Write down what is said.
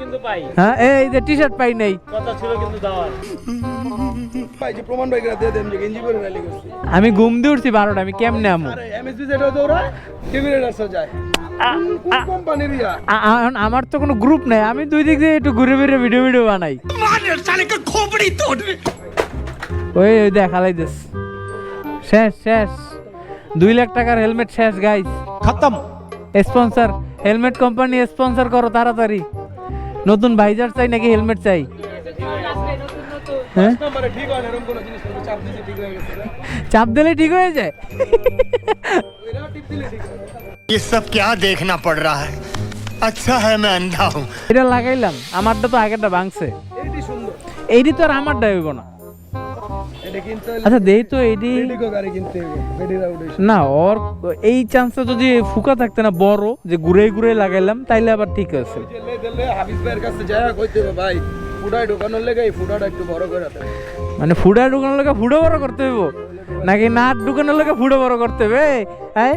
কিন্তু পাই। হ্যাঁ এই যে টি শার্ট পাই নাই। কথা ছিল কিন্তু দেওয়ার। যে প্রমাণ ভাই দিয়ে দেন যে গেঞ্জি পরে করছি। আমি ঘুম দিয়ে উঠছি 12টা আমি কেমনে আমু? আরে এমএসবি যেটা দৌড়া যায়। আমার তো কোনো গ্রুপ নাই আমি দুই দিক দিয়ে একটু ঘুরে ফিরে ভিডিও ভিডিও বানাই। ওই ওই দেখালাই দিস। শেষ শেষ। দুই লাখ টাকার হেলমেট শেষ গাইস খতম। স্পন্সর হেলমেট কোম্পানি স্পন্সর করো তাড়াতাড়ি। নতুন ভাইজার চাই নাকি হেলমেট চাই হ্যাঁ নাম্বারে ঠিক হয় না এরকম কোনো জিনিস নেই, চাপ দিতে ঠিক হয়ে গেছে চাপ দিলে ঠিক হয়ে যায় ওইটা টিপ দিলে ঠিক হয়ে গেছে ये सब क्या देखना पड़ रहा है अच्छा है मैं अंधा हूँ এটা লাগাইলাম আমারটা তো আগেরটা ভাঙছে এইটি সুন্দর এইটি তো আর আমারটা হইব না এটা কিনতে হলে আচ্ছা দেই তো বেডির আউট না ওর এই চান্সটা যদি ফুকা থাকতে না বড় যে ঘুরে ঘুরে লাগাইলাম তাইলে আবার ঠিক আছে। দিলে দিলে ভাইয়ের কাছে যায় কইতে ভাই ফুটায় ঢোকানোর লেগে এই ফুটাটা একটু বড় করে মানে ফুডার দোকানের লোকে ফুডো বড় করতে হইব? নাকি নাট ঢুকানোর লোকে ফুডো বড় করতে হবে? হ্যাঁ